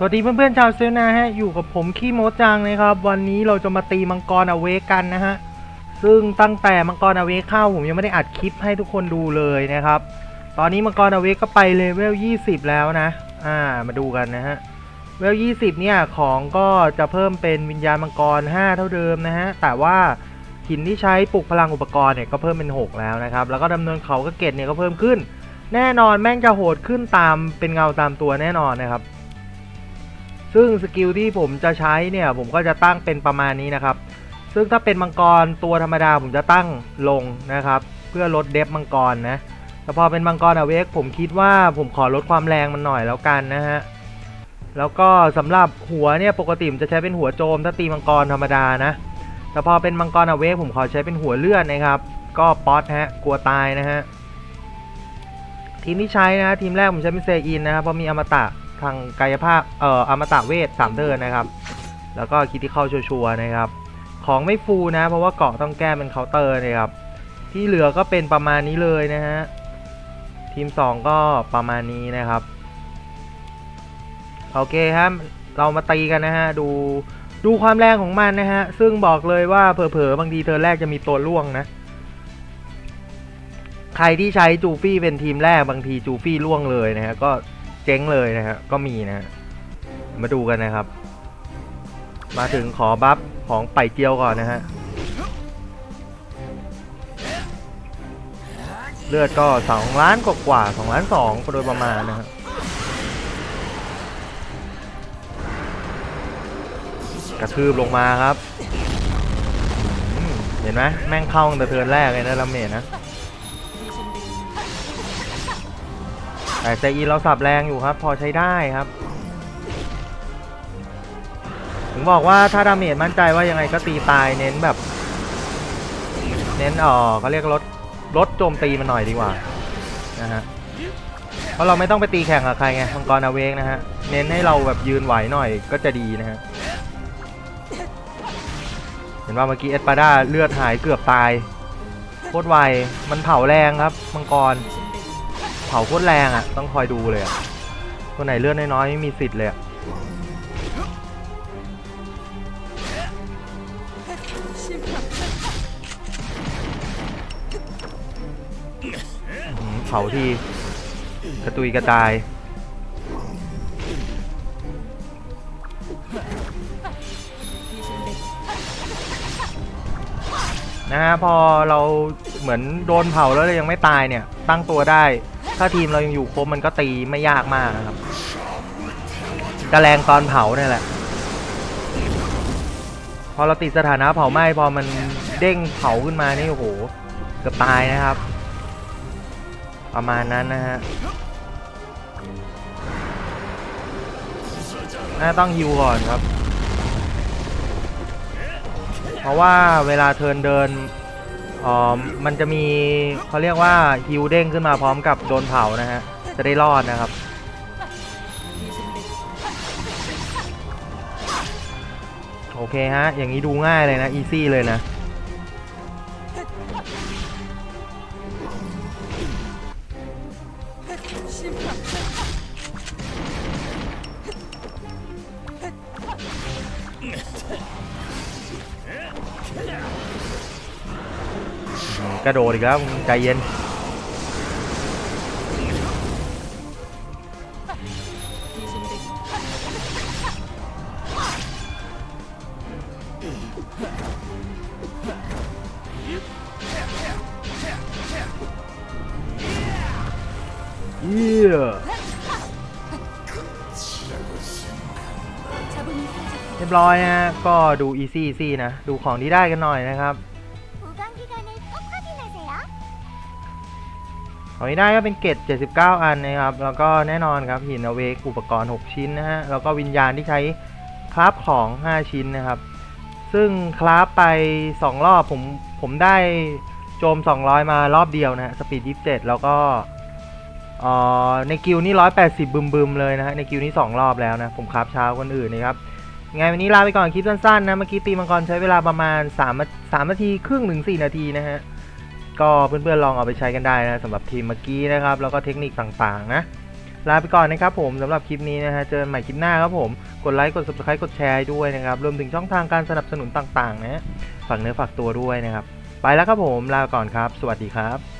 สวัสดีเพื่อนๆชาวเซลนะฮะอยู่กับผมขี้โมจังนะครับ วันนี้เราจะมาตีมังกรอเวกกันนะฮะซึ่งตั้งแต่มังกรอเวกเข้าผมยังไม่ได้อัดคลิปให้ทุกคนดูเลยนะครับ ตอนนี้มังกรอเวกก็ไปเลเวล 20 แล้วนะ อ่ามาดูกันนะฮะเวล 20 เนี่ยของก็จะเพิ่มเป็นวิญญาณมังกร 5 เท่าเดิมนะฮะแต่ว่าหินที่ใช้ปลุกพลังอุปกรณ์เนี่ยก็เพิ่มเป็น 6 แล้วนะครับแล้วก็ดำเนินเขาก็เกตเนี่ยก็เพิ่มขึ้น แน่นอนแม่งจะโหดขึ้นตามเป็นเงาตามตัวแน่นอนนะครับ ซึ่งสกิลที่ผมจะใช้เนี่ยผมก็จะตั้งเป็นประมาณนี้นะครับ ซึ่งถ้าเป็นมังกรตัวธรรมดาผมจะตั้งลงนะครับ เพื่อลดเดฟมังกรนะแต่พอเป็นมังกรอเวกผมคิดว่าผมขอลดความแรงมันหน่อยแล้วกันนะฮะแล้วก็สำหรับหัวเนี่ยปกติผมจะใช้เป็นหัวโจมถ้าตีมังกรธรรมดานะแต่พอเป็นมังกรอเวกผมขอใช้เป็นหัวเลื่อนนะครับ ก็ป๊อตฮะกลัวตายนะฮะทีมที่ใช้นะทีมแรกผมใช้เป็นเซอินนะครับเพราะมีอมตะ ทางกายภาพเอ่ออมตะเวทสามเทิร์นนะครับ แล้วก็คิดที่เข้าชัวร์นะครับ ของไม่ฟูนะ เพราะว่าเกาะต้องแก้เป็นเคาน์เตอร์นะครับ ที่เหลือก็เป็นประมาณนี้เลยนะฮะ ทีม 2 ก็ประมาณนี้นะครับ โอเคครับเรามาตีกันนะฮะ ดูดูความแรงของมันนะฮะ ซึ่งบอกเลยว่าเผลอๆบางทีเธอแรกจะมีตัวล่วงนะใครที่ใช้จูฟี่เป็นทีมแรกบางทีจูฟี่ล่วงเลยนะฮะก็ เจ๊งเลยนะฮะก็มีนะฮะมาดูกันนะครับ มาถึงขอบัฟของไปเจียวก่อนนะฮะเลือดก็สองล้านกว่าสองล้านสองโดยประมาณนะฮะกระทืบลงมาครับ เห็นไหมแม่งเข้าตั้งแต่เทินแรกเลยนะลาเมจนะ แต่ใจอีเราสับแรงอยู่ครับ พอใช้ได้ครับ ถึงบอกว่าถ้าดาเมจมั่นใจว่ายังไงก็ตีตายเน้นแบบ เน้นอ๋อเขาเรียกลดลดโจมตีมันหน่อยดีกว่านะฮะเพราะเราไม่ต้องไปตีแข่งกับใครไงมังกรอาเวกนะฮะเน้นให้เราแบบยืนไหวหน่อยก็จะดีนะฮะเห็นว่าเมื่อกี้เอสปาด้าเลือดหายเกือบตายโคตรไวมันเผาแรงครับมังกร เผาโคตรแรงอะ ต้องคอยดูเลยอะตัวไหนเลือดน้อยๆไม่มีสิทธิ์เลยอะอื้อหือเผาทีกระตุยกระจายนะฮะพอเราเหมือนโดนเผาแล้วเรายังไม่ตายเนี่ย ตั้งตัวได้ ถ้าทีมเรายังอยู่ครบมันก็ตีไม่ยากมากนะครับจะแรงตอนเผาเนี่ยแหละ พอเราติดสถานะเผาไหม้พอมันเด้งเผาขึ้นมานี่โอ้โหเกือบตายนะครับ ประมาณนั้นนะฮะน่าต้องฮิวก่อนครับ เพราะว่าเวลาเทินเดิน อ๋อมันจะมีเขาเรียกว่าฮิวเด้งขึ้นมาพร้อมกับโดนเผานะฮะ จะได้รอดนะครับ โอเคฮะ อย่างนี้ดูง่ายเลยนะ อีซี่เลยนะ กระโดดอีกแล้วใจเย็นเยี่ยเรียบร้อยฮะ ก็ดูอีซี่ซี่นะ ดูของที่ได้กันหน่อยนะครับ ของที่ได้ก็เป็นเกรด79 อันนะครับ แล้วก็แน่นอนครับหินอเวกอุปกรณ์ 6 ชิ้นนะฮะ แล้วก็วิญญาณที่ใช้คราฟของ 5 ชิ้นนะครับ ซึ่งคราฟไป 2 รอบผมผมได้โจม 200 มารอบเดียวนะฮะ สปีด 27 แล้วก็อ่อในกิลนี่ 180 บึมๆเลยนะฮะ ในกิลนี่ 2 รอบแล้วนะ ผมคราฟเช้าคนอื่นนะครับไงวันนี้ลาไปก่อนคลิปสั้นๆนะ เมื่อกี้ตีมังกรใช้เวลาประมาณ3 3นาทีครึ่งถึง4นาทีนะฮะ ก็เพื่อนๆลองเอาไปใช้กันได้นะสำหรับทีมเมื่อกี้นะครับ แล้วก็เทคนิคต่างๆนะลาไปก่อนนะครับผมสำหรับคลิปนี้นะฮะเจอกันใหม่คลิปหน้าครับผมกดไลค์กด subscribe กดแชร์ด้วยนะครับรวมถึงช่องทางการสนับสนุนต่างๆนะฮะฝากเนื้อฝากตัวด้วยนะครับ ไปแล้วครับผมลาก่อนครับ สวัสดีครับ